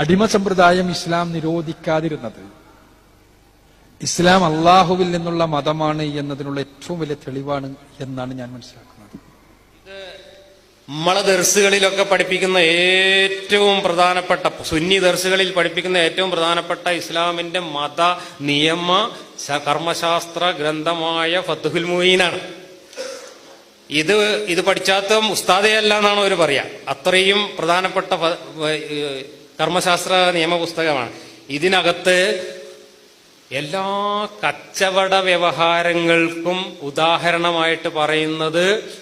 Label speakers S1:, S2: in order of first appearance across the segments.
S1: അടിമ സമ്പ്രദായം ഇസ്ലാം നിരോധിക്കാതിരുന്നത്. ഇസ്ലാം അള്ളാഹുവിൽ നിന്നുള്ള മതമാണ് എന്നതിനുള്ള ഏറ്റവും വലിയ തെളിവാണ് എന്നാണ് ഞാൻ മനസ്സിലാക്കുന്നത്.
S2: നമ്മളെ ദർസുകളിലൊക്കെ പഠിപ്പിക്കുന്ന ഏറ്റവും പ്രധാനപ്പെട്ട സുന്നി ദർസുകളിൽ പഠിപ്പിക്കുന്ന ഏറ്റവും പ്രധാനപ്പെട്ട ഇസ്ലാമിന്റെ മത നിയമ കർമ്മശാസ്ത്ര ഗ്രന്ഥമായ ഫത്തുഹുൽ മുഹീനാണ് ഇത് ഇത് പഠിച്ചാത്ത ഉസ്താദയല്ല എന്നാണ് അവർ പറയാ. അത്രയും പ്രധാനപ്പെട്ട കർമ്മശാസ്ത്ര നിയമപുസ്തകമാണ്. ഇതിനകത്ത് എല്ലാ കച്ചവട വ്യവഹാരങ്ങൾക്കും ഉദാഹരണമായിട്ട് പറയുന്നത്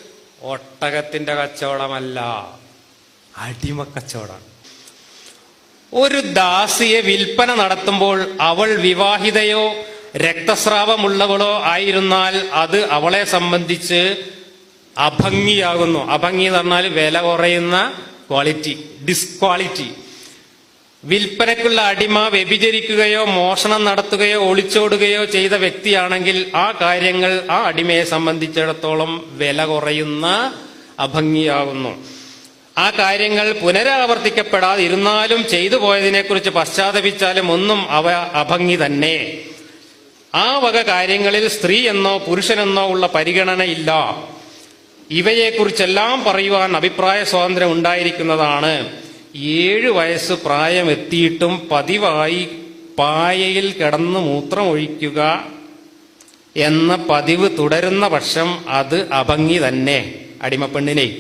S2: ഒട്ടകത്തിന്റെ കച്ചവടമല്ല. അടിമ കച്ചവടം ഒരു ദാസിയെ വിൽപ്പന നടത്തുമ്പോൾ അവൾ വിവാഹിതയോ രക്തസ്രാവമുള്ളവളോ ആയിരുന്നാൽ അത് അവളെ സംബന്ധിച്ച് അഭംഗിയാകുന്നു. അഭംഗി എന്ന് പറഞ്ഞാൽ വില കുറയുന്ന ക്വാളിറ്റി ഡിസ്ക്വാളിറ്റി വിൽപ്പനയ്ക്കുള്ള അടിമ വ്യഭിചരിക്കുകയോ മോഷണം നടത്തുകയോ ഒളിച്ചോടുകയോ ചെയ്ത വ്യക്തിയാണെങ്കിൽ ആ കാര്യങ്ങൾ ആ അടിമയെ സംബന്ധിച്ചിടത്തോളം വില കുറയുന്ന അഭംഗിയാകുന്നു ആ കാര്യങ്ങൾ പുനരാവർത്തിക്കപ്പെടാതിരുന്നാലും ചെയ്തു പോയതിനെക്കുറിച്ച് പശ്ചാത്തപിച്ചാലും ഒന്നും അവ അഭംഗി തന്നെ. ആ വക കാര്യങ്ങളിൽ സ്ത്രീ എന്നോ പുരുഷനെന്നോ ഉള്ള പരിഗണനയില്ല ഇവയെക്കുറിച്ചെല്ലാം പറയുവാൻ അഭിപ്രായ സ്വാതന്ത്ര്യം ഉണ്ടായിരിക്കുന്നതാണ്. ഏഴു വയസ്സ് പ്രായമെത്തിയിട്ടും പതിവായി പായയിൽ കിടന്ന് മൂത്രമൊഴിക്കുക എന്ന പതിവ് തുടരുന്ന പക്ഷം അത് അഭംഗി തന്നെ അടിമപ്പെണ്ണിനെ.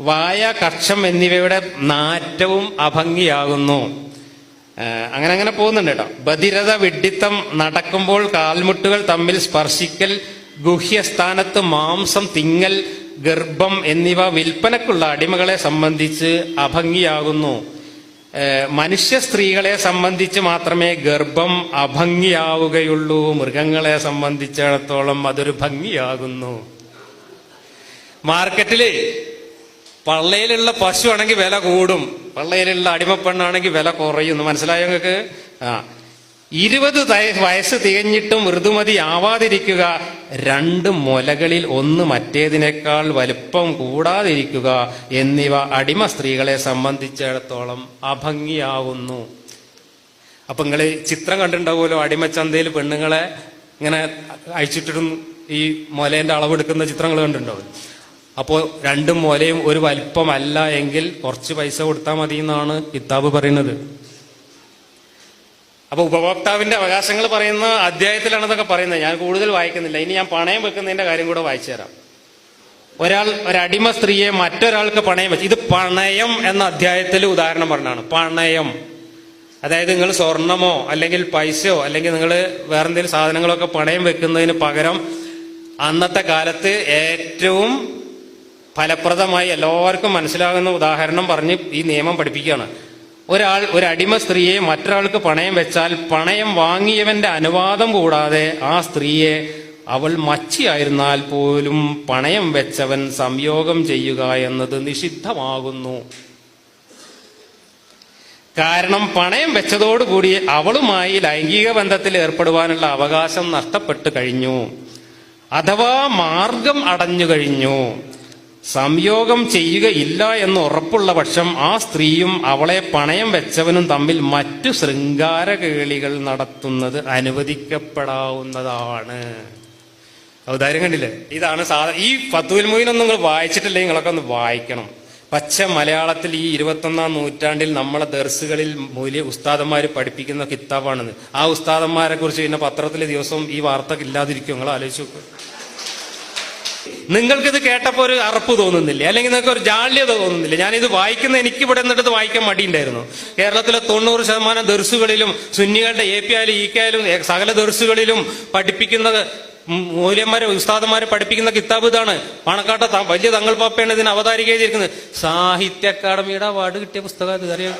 S2: വായ കക്ഷം എന്നിവയുടെ നാറ്റവും അഭംഗിയാകുന്നു. അങ്ങനെ അങ്ങനെ പോകുന്നുണ്ട് കേട്ടോ. ബധിരത വിഡ്ഢിത്തം നടക്കുമ്പോൾ കാൽമുട്ടുകൾ തമ്മിൽ സ്പർശിക്കൽ ഗുഹ്യസ്ഥാനത്ത് മാംസം തിങ്ങൽ ഗർഭം എന്നിവ വിൽപ്പനക്കുള്ള അടിമകളെ സംബന്ധിച്ച് അഭംഗിയാകുന്നു. മനുഷ്യ സ്ത്രീകളെ സംബന്ധിച്ച് മാത്രമേ ഗർഭം അഭംഗിയാവുകയുള്ളൂ. മൃഗങ്ങളെ സംബന്ധിച്ചിടത്തോളം അതൊരു ഭംഗിയാകുന്നു. മാർക്കറ്റിൽ പള്ളയിലുള്ള പശു ആണെങ്കിൽ വില കൂടും. പള്ളയിലുള്ള അടിമപ്പെണ്ണാണെങ്കിൽ വില കുറയുന്നു. മനസ്സിലായോ നിങ്ങൾക്ക്? ആ. ഇരുപത് വയസ്സ് തികഞ്ഞിട്ടും ഋതുമതി ആവാതിരിക്കുക. രണ്ട് മുലകളിൽ ഒന്ന് മറ്റേതിനേക്കാൾ വലുപ്പം കൂടാതിരിക്കുക എന്നിവ അടിമ സ്ത്രീകളെ സംബന്ധിച്ചിടത്തോളം അഭംഗിയാവുന്നു. അപ്പൊ നിങ്ങൾ ചിത്രം കണ്ടിട്ടുണ്ടാവുമല്ലോ അടിമച്ചന്തയിൽ പെണ്ണുങ്ങളെ ഇങ്ങനെ അഴിച്ചിട്ടിടും ഈ മുലേന്റെ അളവെടുക്കുന്ന ചിത്രങ്ങൾ കണ്ടിട്ടുണ്ടാവും. അപ്പോൾ രണ്ടും മുലയും ഒരു വലിപ്പമല്ല എങ്കിൽ കുറച്ച് പൈസ കൊടുത്താൽ മതി എന്നാണ് കിതാബ് പറയുന്നത്. അപ്പൊ ഉപഭോക്താവിന്റെ അവകാശങ്ങൾ പറയുന്ന അധ്യായത്തിലാണ് ഇതൊക്കെ പറയുന്നത്. ഞാൻ കൂടുതൽ വായിക്കുന്നില്ല. ഇനി ഞാൻ പണയം വെക്കുന്നതിന്റെ കാര്യം കൂടെ വായിച്ചു തരാം. ഒരാൾ ഒരടിമ സ്ത്രീയെ മറ്റൊരാൾക്ക് പണയം വെച്ച് ഇത് പണയം എന്ന അധ്യായത്തിൽ ഉദാഹരണം പറഞ്ഞാണ്. പണയം. അതായത് നിങ്ങൾ സ്വർണമോ അല്ലെങ്കിൽ പൈസയോ അല്ലെങ്കിൽ നിങ്ങൾ വേറെന്തെങ്കിലും സാധനങ്ങളൊക്കെ പണയം വെക്കുന്നതിന് പകരം അന്നത്തെ കാലത്ത് ഏറ്റവും ഫലപ്രദമായി എല്ലാവർക്കും മനസ്സിലാകുന്ന ഉദാഹരണം പറഞ്ഞ് ഈ നിയമം പഠിപ്പിക്കുകയാണ്. ഒരാൾ ഒരു അടിമ സ്ത്രീയെ മറ്റൊരാൾക്ക് പണയം വെച്ചാൽ പണയം വാങ്ങിയവന്റെ അനുവാദം കൂടാതെ ആ സ്ത്രീയെ അവൾ മച്ചിയായിരുന്നാൽ പോലും പണയം വെച്ചവൻ സംയോഗം ചെയ്യുക എന്നത് നിഷിദ്ധമാകുന്നു. കാരണം പണയം വെച്ചതോടുകൂടി അവളുമായി ലൈംഗിക ബന്ധത്തിൽ ഏർപ്പെടുവാനുള്ള അവകാശം നഷ്ടപ്പെട്ടു കഴിഞ്ഞു. അഥവാ മാർഗം അടഞ്ഞു കഴിഞ്ഞു. സംയോഗം ചെയ്യുകയില്ല എന്ന് ഉറപ്പുള്ള പക്ഷം ആ സ്ത്രീയും അവളെ പണയം വെച്ചവനും തമ്മിൽ മറ്റു ശൃംഗാരകേളികൾ നടത്തുന്നത് അനുവദിക്കപ്പെടാവുന്നതാണ്. ഔദാര്യം കണ്ടില്ലേ? ഇതാണ് സാധാ ഈ ഫത്തുൽ മൊയിനൊന്നും നിങ്ങൾ വായിച്ചിട്ടില്ലെങ്കിൽ നിങ്ങളൊക്കെ ഒന്ന് വായിക്കണം. പച്ച മലയാളത്തിൽ ഈ ഇരുപത്തൊന്നാം നൂറ്റാണ്ടിൽ നമ്മളെ ദർസുകളിൽ മൂല്യ ഉസ്താദന്മാർ പഠിപ്പിക്കുന്ന കിതാബാണെന്ന് ആ ഉസ്താദന്മാരെ കുറിച്ച് പിന്നെ പത്രത്തിലെ ദിവസവും ഈ വാർത്ത ഇല്ലാതിരിക്കും. നിങ്ങൾ ആലോചിച്ച് നിങ്ങൾക്കിത് കേട്ടപ്പോൾ ഒരു അറപ്പ് തോന്നുന്നില്ലേ? അല്ലെങ്കിൽ നിങ്ങൾക്ക് ഒരു ജാള്യത തോന്നുന്നില്ല? ഞാനിത് വായിക്കുന്ന എനിക്ക് ഇവിടെ നിന്നിട്ട് വായിക്കാൻ മടിയുണ്ടായിരുന്നു. കേരളത്തിലെ തൊണ്ണൂറ് ശതമാനം ദർസുകളിലും സുന്നികളുടെ എ പി ആയാലും ഇ കെ ആയാലും സകല ദർസുകളിലും പഠിപ്പിക്കുന്ന മൂല്യന്മാരെ ഉസ്താദന്മാരെ പഠിപ്പിക്കുന്ന കിതാബ് ഇതാണ്. പണക്കാട്ട വലിയ തങ്ങൾ പാപ്പയാണ് ഇതിന് അവതാരിക ചെയ്തിരിക്കുന്നത് സാഹിത്യ അക്കാദമിയുടെ അവാർഡ് കിട്ടിയ പുസ്തകം ഇത് അറിയാം